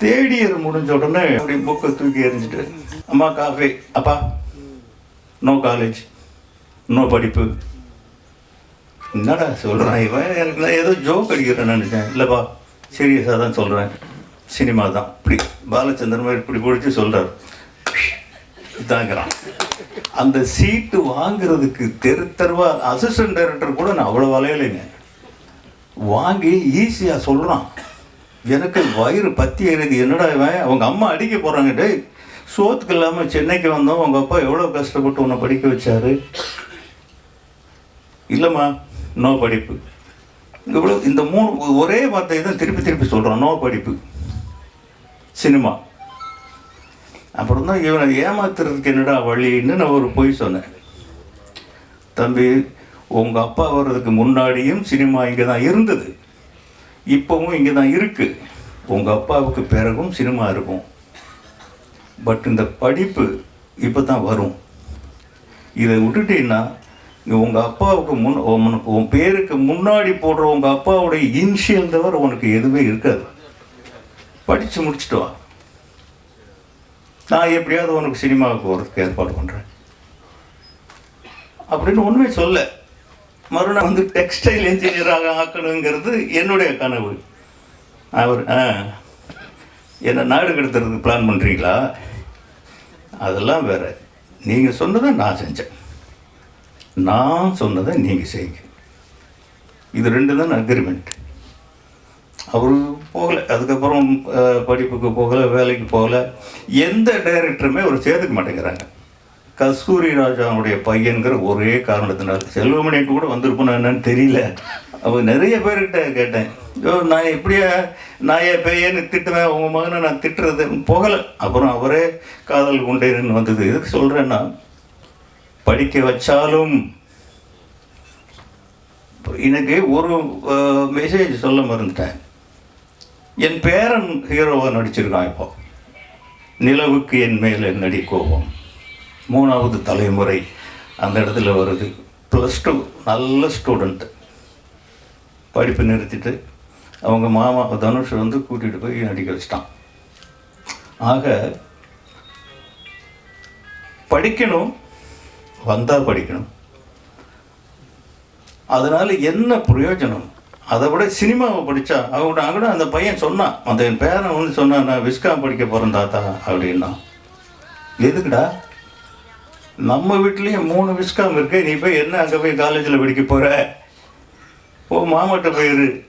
Third year முடிஞ்ச உடனே அப்படி புக்கை தூக்கி எறிஞ்சிட்டு அம்மா காஃபி அப்பா நோ காலேஜ் நோ படிப்பு. என்னடா சொல்கிறான் இவன்? எனக்கு நான் ஏதோ ஜோக் அடிக்கிறேன்னு நினச்சேன். இல்லைப்பா சீரியஸாக தான் சொல்கிறேன் சினிமா தான். இப்படி பாலச்சந்திரன் மாதிரி இப்படி பிடிச்சி சொல்கிறார் இதாங்கிறான் அந்த சீட்டு வாங்குறதுக்கு தெரு தெருவா அசிஸ்டன்ட் டைரக்டர் கூட நான் அவ்வளோ வலையிலைங்க வாங்கி ஈஸியாக சொல்கிறான் எனக்கு வயிறு பத்தி எறிது என்னடா இவன்? அவங்க அம்மா அடிக்க போகிறாங்க டே சோத்துக்கு இல்லாமல் சென்னைக்கு வந்தோம். உங்கள் அப்பா எவ்வளோ கஷ்டப்பட்டு உன்னை படிக்க வச்சாரு? இல்லைம்மா நோ படிப்பு. இவ்வளோ இந்த மூணு ஒரே வார்த்தை தான் திருப்பி திருப்பி சொல்கிறான் நோ படிப்பு. சினிமா. அப்புறம் தான் இவனை ஏமாத்துறதுக்கு என்னடா வழின்னு நான் ஒரு பொய் சொன்னேன். தம்பி உங்கள் அப்பா வர்றதுக்கு முன்னாடியும் சினிமா இங்கே தான் இருந்தது. இப்போவும் இங்கே தான் இருக்குது உங்கள் அப்பாவுக்கு பிறகும் சினிமா இருக்கும். பட் இந்த படிப்பு இப்போ தான் வரும். இதை விட்டுட்டீங்கன்னா உங்கள் அப்பாவுக்கு முன் உனக்கு உன் பேருக்கு முன்னாடி போடுற உங்கள் அப்பாவுடைய இன்ஷியல் தவிர உனக்கு எதுவுமே இருக்காது. படித்து முடிச்சுட்டு வா. நான் எப்படியாவது உனக்கு சினிமாவுக்கு போகிறதுக்கு ஏற்பாடு பண்ணுறேன் அப்படின்னு ஒன்றுமே சொல்ல. மறுநாள் வந்து டெக்ஸ்டைல் இன்ஜினியராக ஆக்கணுங்கிறது என்னுடைய கனவு. அவர் ஆ என்னை நாடு கடத்துறதுக்கு பிளான் பண்ணுறீங்களா அதெல்லாம் வேற. நீங்கள் சொன்னதை நான் செஞ்சேன். நான் சொன்னதை நீங்கள் செய்யுங்க. இது ரெண்டு தான் அக்ரிமெண்ட் அவர் போகலை. அதுக்கப்புறம் படிப்புக்கு போகலை வேலைக்கு போகலை. எந்த டைரக்டருமே அவர் சேர்த்துக்க மாட்டேங்கிறாங்க. கஸ்தூரி ராஜாவுடைய பையன்கிற ஒரே காரணத்தினால் செல்வமணிட்டு கூட வந்திருப்போம் என்னன்னு தெரியல. அப்போ நிறைய பேர்கிட்ட கேட்டேன். ஐயோ நான் எப்படியா நான் என் பையன்னு திட்டுவேன்? உங்கள் மகனை நான் திட்டுறது போகலை. அப்புறம் அவரே காதல் கொண்டேன்னு வந்தது. எதுக்கு சொல்கிறேன்னா படிக்க வச்சாலும் எனக்கு ஒரு மெசேஜ் சொல்ல மறந்துட்டேன். என் பேரன் ஹீரோவாக நடிச்சிருக்கான் இப்போ. நிலவுக்கு என் மேல் என்னடி கோபம்? மூணாவது தலைமுறை அந்த இடத்துல வருது. ப்ளஸ் டூ நல்ல ஸ்டூடெண்ட் படிப்பு நிறுத்திட்டு அவங்க மாமா தனுஷ் வந்து கூட்டிகிட்டு போய் நடிக்க வச்சிட்டான். ஆக படிக்கணும் வந்தால் படிக்கணும். அதனால் என்ன பிரயோஜனம்? அதை விட சினிமாவை படித்தா அவங்க கூட அந்த பையன் சொன்னான். அந்த என் பேரன் வந்து சொன்னான் நான் விஸ்காம் படிக்க போகிறேன் தாத்தா அப்படின்னா. எதுக்குடா? நம்ம வீட்லேயும் மூணு விஸ்காம் இருக்கு. நீ போய் என்ன அங்கே போய் காலேஜில் படிக்க போகிற ஓ மாமாட்ட போயிரு